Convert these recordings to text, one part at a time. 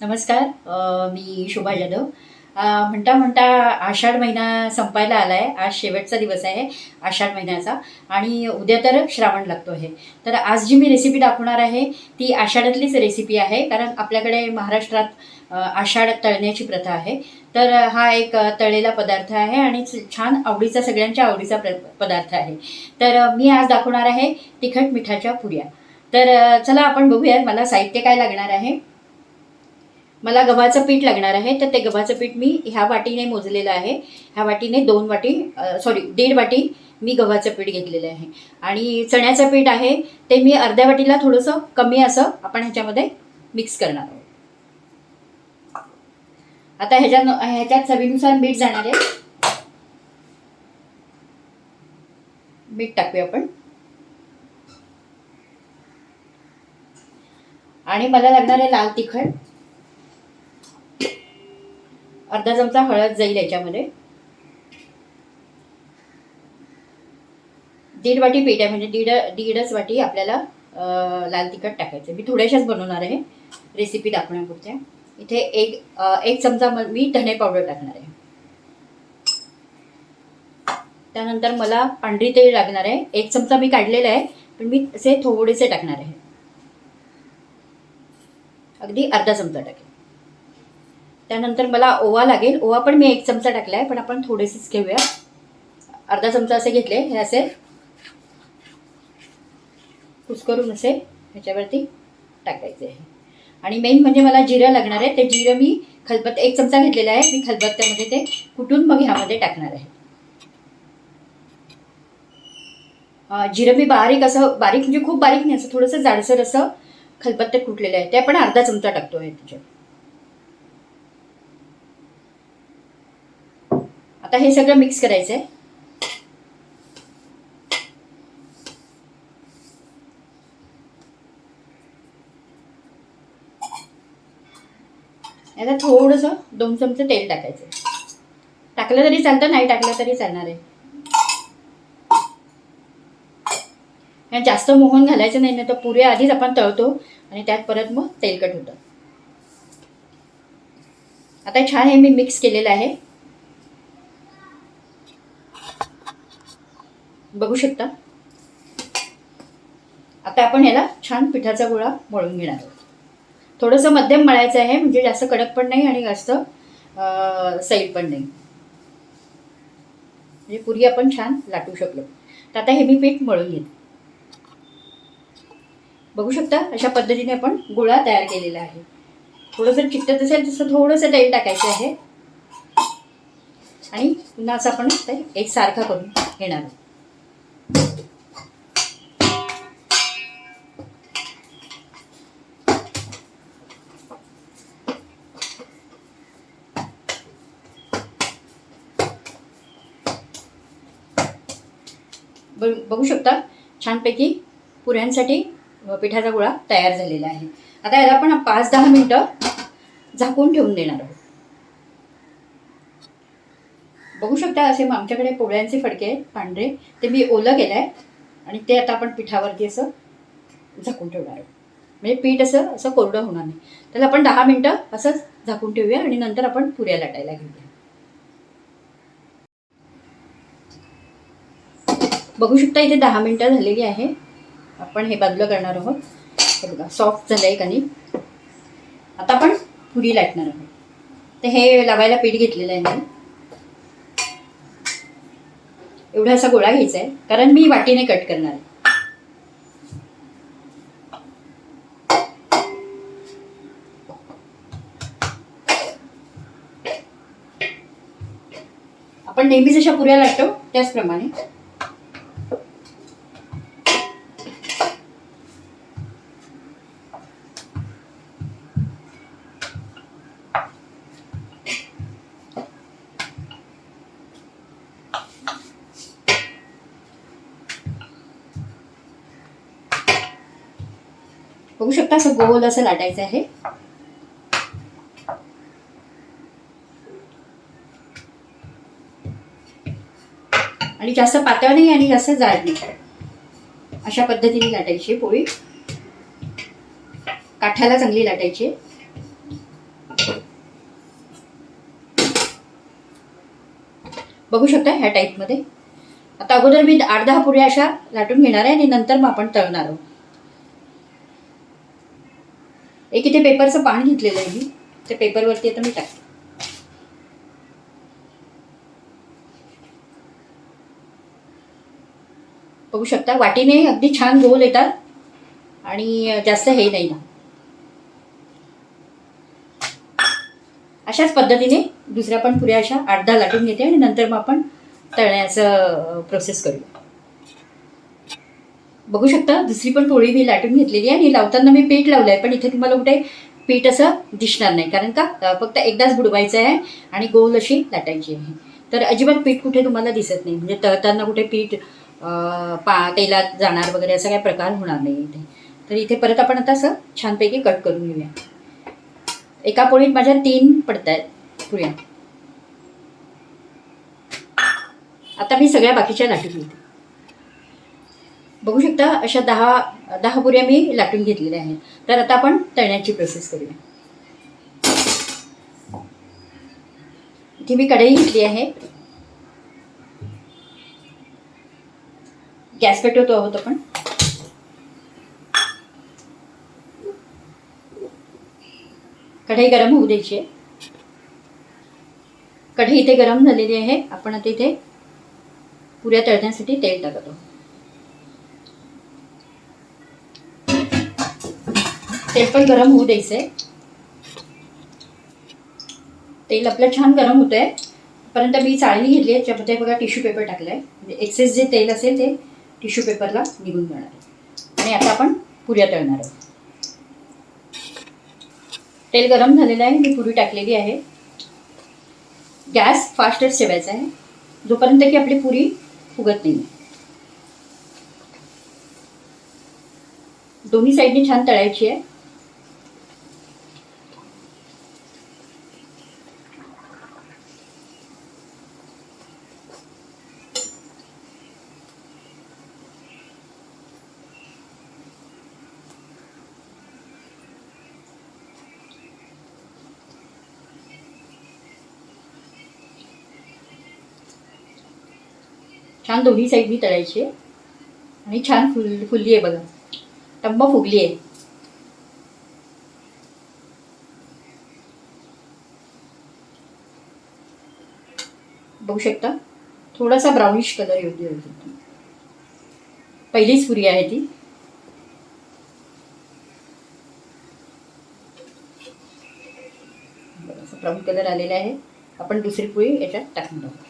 नमस्कार मी शोभा जाधव म्हणता म्हणता आषाढ महिना संपायला आला आहे आज शेवटचा दिवस आहे आषाढ महिन्याचा आणि उद्या तर श्रावण लागतो आहे. तर आज जी मी रेसिपी दाखवणार आहे ती आषाढातलीच रेसिपी आहे कारण आपल्याकडे महाराष्ट्रात आषाढ तळण्याची प्रथा आहे. तर हा एक तळलेला पदार्थ आहे आणि छान आवडीचा सगळ्यांच्या आवडीचा प्र पदार्थ आहे. तर मी आज दाखवणार आहे तिखट मिठाच्या पुऱ्या. तर चला आपण बघूया मला साहित्य काय लागणार आहे. मला गव्हाचं पीठ लागणार आहे तर ते गव्हाचं पीठ मी ह्या वाटीने मोजलेलं आहे. ह्या वाटीने दोन वाटी सॉरी दीड वाटी मी गव्हाचं पीठ घेतलेलं आहे. आणि चण्याचं पीठ आहे ते मी अर्ध्या वाटीला थोडंसं कमी असं आपण ह्याच्यामध्ये मिक्स करणार आहोत. आता ह्याच्या ह्याच्यात चवीनुसार मीठ जाणार आहे. मीठ टाकूया आपण. आणि मला लागणार आहे लाल तिखट. अर्धा चमचा हळद जाईल याच्यामध्ये. दीड वाटी पीठ आहे म्हणजे दीड दीडच वाटी आपल्याला लाल तिखट टाकायचं मी थोड्याशाच बनवणार आहे रेसिपी दाखवण्यापुरत्या. इथे एक एक चमचा मी धने पावडर टाकणार आहे. त्यानंतर मला पांढरी तेल लागणार आहे. एक चमचा मी काढलेला आहे पण मी असे थोडेसे टाकणार आहे. अगदी अर्धा चमचा टाकेल. त्यानंतर मला ओवा लागेल. ओवा पण मी एक चमचा टाकला आहे पण आपण थोडेसेच घेऊया. अर्धा चमचा असे घेतले हे असे. कुस्करून असे ह्याच्यावरती टाकायचे आहे. आणि मेन म्हणजे मला जिरं लागणार आहे. ते जिरं मी खलबत्ता एक चमचा घेतलेला आहे. मी खलबत्त्यामध्ये ते कुटून मग ह्यामध्ये टाकणार आहे. जिरं मी बारीक असं बारीक म्हणजे खूप बारीक नाही असं थोडंसं जाडसर असं खलबत्त्यात कुटलेलं आहे. ते आपण अर्धा चमचा टाकतो आहे त्याच्यात. आता हे सगळं मिक्स करायचं आहे याला थोडंसं दोन चमचे तेल टाकायचं टाकलं तरी चालतं नाही टाकलं तरी चालणार आहे. जास्त मोहन घालायचं नाही ना तर पुरे आधीच आपण तळतो आणि त्यात परत मग तेलकट होतं. आता छान हे मी मिक्स केलेलं आहे. बघू शकता. आता आपण याला छान पिठाचा गोळा मळून घेणार आहोत. थोडंसं मध्यम मळायचं आहे म्हणजे जास्त कडक पण नाही आणि जास्त सैल पण नाही. म्हणजे पुरी आपण छान लाटू शकलो. तर आता हे मी पीठ मळून घेते. बघू शकता अशा पद्धतीने आपण गोळा तयार केलेला आहे. थोडंसं चिकटत असेल तसं थोडंसं तेल टाकायचं आहे. आणि पुन्हा असं आपण ते एक सारखा करून घेणार आहोत. ब- बघू शकता छानपैकी पुऱ्यांसाठी पिठाचा गोळा तयार झालेला आहे. आता याला आपण पाच दहा मिनटं झाकून ठेवून देणार आहोत. बघू शकता असे आमच्याकडे पोळ्यांचे फडके आहेत पांढरे. ते मी ओलं केलं आहे आणि ते आता आपण पिठावरती असं झाकून ठेवणार आहोत. म्हणजे पीठ असं असं कोरडं होणार नाही. त्याला आपण दहा मिनटं असंच झाकून ठेवूया आणि नंतर आपण पुऱ्या लाटायला घेऊया. बघू शकता इथे दहा मिनटं झालेली आहे. आपण हे बाजूला करणार आहोत. हे बघा सॉफ्ट झालं आहे कणिक आता आपण पुरी लाटणार आहोत. तर हे लावायला पीठ घेतलेलं आहे मी. एवढा असा गोळा घ्यायचा आहे कारण मी वाटीने कट करणार आहे. आपण नेहमी जशा पुऱ्या लाटतो त्याचप्रमाणे. बघू शकता असं गोल असं लाटायचं आहे. आणि जास्त पातळ नाही आणि जास्त जाड नाही. अशा पद्धतीने लाटायची पोळी. काठाला चांगली लाटायची. बघू शकता ह्या टाईपमध्ये आता अगोदर मी आठ दहा पुऱ्या अशा लाटून घेणार आहे आणि नंतर मग आपण तळणार आहोत. एक इथे पेपरचं पान घेतलेलं आहे मी. ते पेपरवरती आता मी टाकते. बघू शकता वाटीने अगदी छान गोल येतात आणि जास्त हे नाही ना. अशाच पद्धतीने दुसऱ्या पण पुऱ्या अशा आठ दहा लाटून घेते आणि नंतर मग आपण तळण्याचं प्रोसेस करूया. बघू शकता दुसरी पण पोळी मी लाटून घेतलेली आहे आणि लावताना मी पीठ लावलं आहे पण इथे तुम्हाला कुठे पीठ असं दिसणार नाही. कारण का फक्त एकदाच बुडवायचं आहे आणि गोल अशी लाटायची आहे. तर अजिबात पीठ कुठे तुम्हाला दिसत नाही. म्हणजे तळताना कुठे पीठ पा तेलात जाणार वगैरे असा काही प्रकार होणार नाही इथे. तर इथे परत आपण आता असं छानपैकी कट करून घेऊया. एका पोळीत माझ्या तीन पडत आहेत पुऱ्या. आता मी सगळ्या बाकीच्या लाटून घेते. बघू शकता अशा दहा दहा पुऱ्या मी लाटून घेतलेल्या आहेत. तर आता आपण तळण्याची प्रोसेस करूया. इथे मी कढई घेतली आहे. गॅस पेटवतो आहोत आपण. कढई गरम होऊ द्यायची आहे. कढई इथे गरम झालेली आहे. आपण आता इथे पुऱ्या तळण्यासाठी तेल टाकतो ते पण गरम होऊ द्यायचं आहे तेल आपलं छान गरम होतं आहे पर्यंत मी चाळणी घेतली आहे त्याच्यामध्ये बघा टिश्यू पेपर टाकलं आहे म्हणजे एक्सेस जे तेल असेल ते टिश्यू पेपरला निघून जाणार आहे. आणि आता आपण पुऱ्या तळणार आहोत. तेल गरम झालेलं आहे मी पुरी टाकलेली आहे. गॅस फास्टच ठेवायचा आहे. जोपर्यंत की आपली पुरी फुगत नाही. दोन्ही साईडने छान तळायची आहे. छान दोन्ही साईडनी तळायची. आणि छान फुल फुलली आहे बघा. टब्ब फुगली आहे. बघू शकता? थोडासा ब्राउनिश कलर येऊ देऊ शकतो पहिलीच पुरी आहे ती. ब्राऊन कलर आलेला आहे. आपण दुसरी पोळी याच्यात टाकून टाकू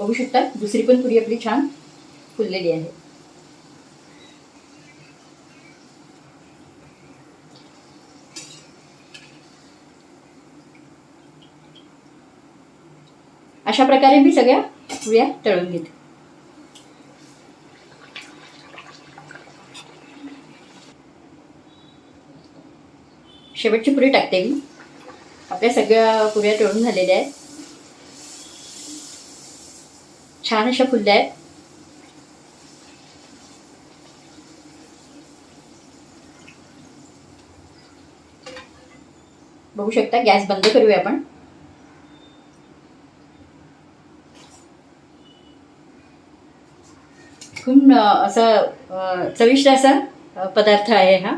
बघू शकता. दुसरी पण पुरी आपली छान फुललेली आहे. अशा प्रकारे मी सगळ्या पुऱ्या तळून घेते. शेवटची पुरी टाकते मी. आपल्या सगळ्या पुऱ्या तळून झालेल्या आहेत. छान अशा फुलल्या आहेत. बघू शकता गॅस बंद करूया आपण. खूप असं चविष्ट असा पदार्थ आहे हा.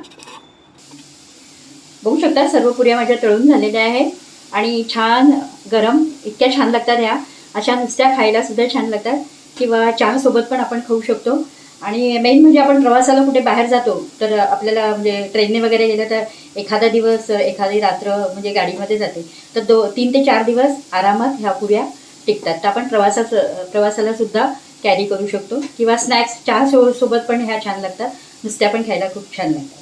बघू शकता सर्व पुऱ्या माझ्या तळून झालेल्या आहेत आणि छान गरम इतक्या छान लागतात ह्या. अशा नुसत्या खायला सुद्धा छान लागतात. किंवा चहासोबत पण आपण खाऊ शकतो. आणि मेन म्हणजे आपण प्रवासाला कुठे बाहेर जातो तर आपल्याला म्हणजे ट्रेनने वगैरे गेलं तर एखादा दिवस एखादी रात्र म्हणजे गाडीमध्ये जाते. तर दो तीन ते चार दिवस आरामात ह्या पुऱ्या टिकतात. तर आपण प्रवासाच प्रवासाला सुद्धा कॅरी करू शकतो. किंवा स्नॅक्स चहा सो सोबत पण ह्या छान लागतात. नुसत्या पण खायला खूप छान लागतात.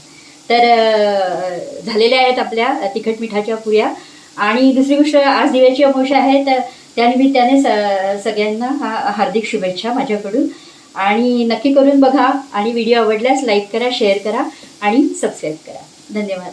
तर झालेल्या आहेत आपल्या तिखट मिठाच्या पुऱ्या. आणि दुसरी गोष्ट आज दिव्याची अमावस्या आहे तर त्यानिमित्ताने स सगळ्यांना हा हार्दिक शुभेच्छा माझ्याकडून. आणि नक्की करून बघा आणि व्हिडिओ आवडल्यास लाईक करा शेअर करा आणि सबस्क्राईब करा. धन्यवाद.